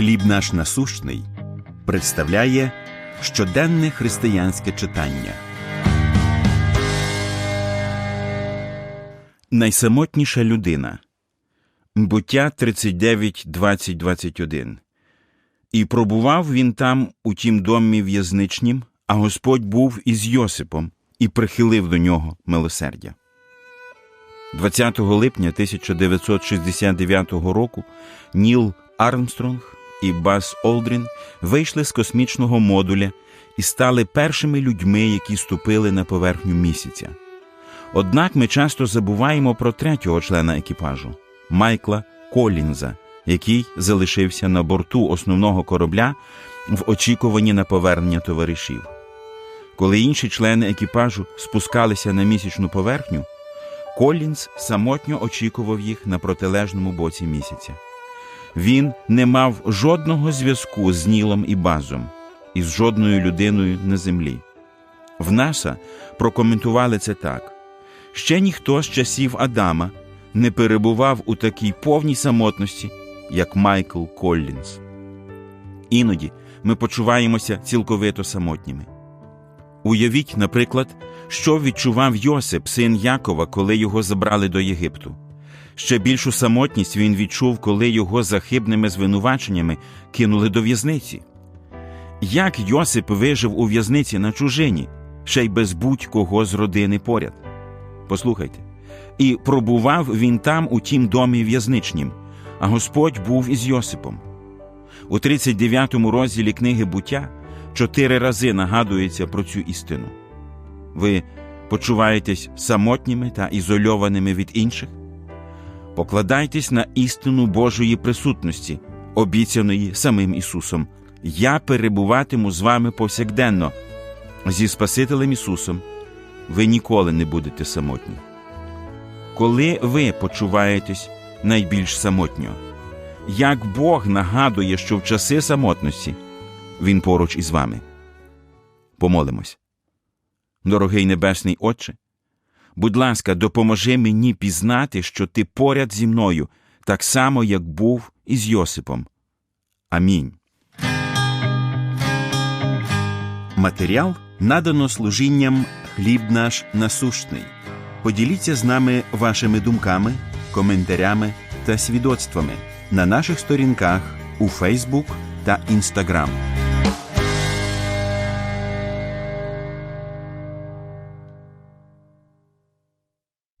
Хліб наш насущний представляє щоденне християнське читання. Найсамотніша людина. Буття 39, 20, 21. І пробував він там у тім домі в'язничнім, а Господь був із Йосипом і прихилив до нього милосердя. 20 липня 1969 року Ніл Армстронг і Бас Олдрін вийшли з космічного модуля і стали першими людьми, які ступили на поверхню місяця. Однак ми часто забуваємо про третього члена екіпажу Майкла Колінза, який залишився на борту основного корабля в очікуванні на повернення товаришів. Коли інші члени екіпажу спускалися на місячну поверхню, Колінз самотньо очікував їх на протилежному боці місяця. Він не мав жодного зв'язку з Нілом і Базом, і з жодною людиною на землі. В НАСА прокоментували це так: ще ніхто з часів Адама не перебував у такій повній самотності, як Майкл Коллінз. Іноді ми почуваємося цілковито самотніми. Уявіть, наприклад, що відчував Йосип, син Якова, коли його забрали до Єгипту. Ще більшу самотність він відчув, коли його за хибними звинуваченнями кинули до в'язниці. Як Йосип вижив у в'язниці на чужині, ще й без будь-кого з родини поряд? Послухайте. І пробував він там у тім домі в'язничнім, а Господь був із Йосипом. У 39-му розділі книги буття чотири рази нагадується про цю істину. Ви почуваєтесь самотніми та ізольованими від інших? Покладайтесь на істину Божої присутності, обіцяної самим Ісусом. Я перебуватиму з вами повсякденно. Зі Спасителем Ісусом ви ніколи не будете самотні. Коли ви почуваєтесь найбільш самотньо, як Бог нагадує, що в часи самотності Він поруч із вами. Помолимось. Дорогий Небесний Отче, будь ласка, допоможи мені пізнати, що ти поряд зі мною, так само, як був із Йосипом. Амінь. Матеріал надано служінням хліб наш насущний. Поділіться з нами вашими думками, коментарями та свідоцтвами на наших сторінках у Фейсбук та Інстаграм.